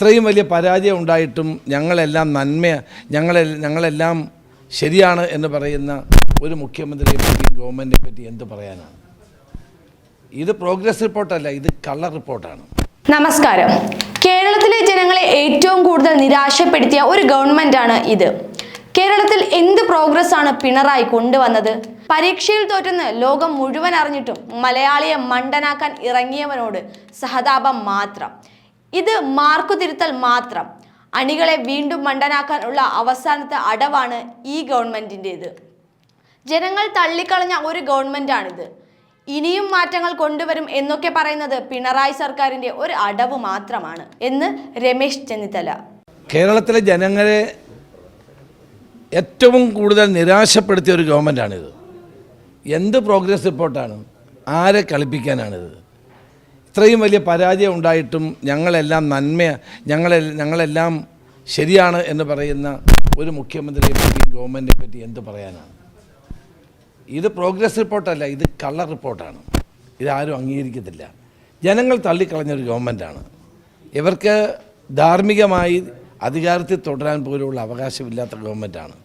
ഇത്രയും വലിയ പരാജയം ഉണ്ടായിട്ടും ഞങ്ങളെല്ലാം നന്മ ഞങ്ങളെ ഞങ്ങളെല്ലാം ശരിയാണ് എന്ന് പറയുന്ന ഒരു മുഖ്യമന്ത്രിയെ പറ്റിയും ഗവൺമെന്റിനെ പറ്റി എന്ത് പറയാനാണ്? ഇത് പ്രോഗ്രസ് റിപ്പോർട്ടല്ല ഇത് കള്ളർ റിപ്പോർട്ടാണ് നമസ്കാരം. കേരളത്തിലെ ജനങ്ങളെ ഏറ്റവും കൂടുതൽ നിരാശപ്പെടുത്തിയ ഒരു ഗവൺമെന്റാണ് ഇത്. കേരളത്തിൽ എന്ത് പ്രോഗ്രസ് ആണ് പിണറായി കൊണ്ടുവന്നത്? പരീക്ഷയിൽ തോറ്റെന്ന് ലോകം മുഴുവൻ അറിഞ്ഞിട്ടും മലയാളിയെ മണ്ടനാക്കാൻ ഇറങ്ങിയവനോട് സഹതാപം മാത്രം. ഇത് മാർക്കു തിരുത്തൽ മാത്രം. അണികളെ വീണ്ടും മണ്ടനാക്കാനുള്ള അവസാനത്തെ അടവാണ് ഈ ഗവൺമെന്റിന്റേത് ജനങ്ങൾ തള്ളിക്കളഞ്ഞ ഒരു ഗവൺമെന്റാണിത് ഇനിയും മാറ്റങ്ങൾ കൊണ്ടുവരും എന്നൊക്കെ പറയുന്നത് പിണറായി സർക്കാരിന്റെ ഒരു അടവ് മാത്രമാണ് എന്ന് രമേശ് ചെന്നിത്തല. കേരളത്തിലെ ജനങ്ങളെ ഏറ്റവും കൂടുതൽ നിരാശപ്പെടുത്തിയ ഒരു ഗവൺമെന്റാണിത് എന്ത് പ്രോഗ്രസ് റിപ്പോർട്ടാണ്? ആരെ കളിപ്പിക്കാനാണിത്? ഇത്രയും വലിയ പരാജയം ഉണ്ടായിട്ടും ഞങ്ങളെല്ലാം നന്മ ഞങ്ങളെ ഞങ്ങളെല്ലാം ശരിയാണ് എന്ന് പറയുന്ന ഒരു മുഖ്യമന്ത്രിയെ പറ്റിയും ഗവൺമെന്റിനെ പറ്റി എന്ത് പറയാനാണ്? ഇത് പ്രോഗ്രസ് റിപ്പോർട്ടല്ല ഇത് കള്ള റിപ്പോർട്ടാണ്. ഇതാരും അംഗീകരിക്കത്തില്ല. ജനങ്ങൾ തള്ളിക്കളഞ്ഞൊരു ഗവൺമെന്റാണ് ഇവർക്ക് ധാർമ്മികമായി അധികാരത്തിൽ തുടരാൻ പോലുള്ള അവകാശമില്ലാത്ത ഗവൺമെന്റാണ്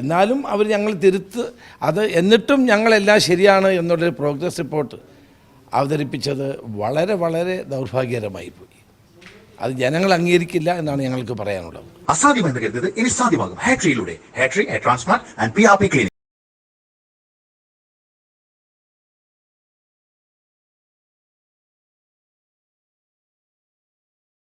എന്നാലും അവർ ഞങ്ങൾ തിരുത്ത് അത് എന്നിട്ടും ഞങ്ങളെല്ലാം ശരിയാണ് എന്നുള്ളൊരു പ്രോഗ്രസ് റിപ്പോർട്ട് അവതരിപ്പിച്ചത് വളരെ വളരെ ദൗർഭാഗ്യകരമായി പോയി. അത് ജനങ്ങൾ അംഗീകരിക്കില്ല എന്നാണ് ഞങ്ങൾക്ക് പറയാനുള്ളത്. അസാധ്യമെന്ന് കരുതത് ഇനി സാധ്യമാകും. ഹാട്രിയിലൂടെ Hatri transplant and P R P clinic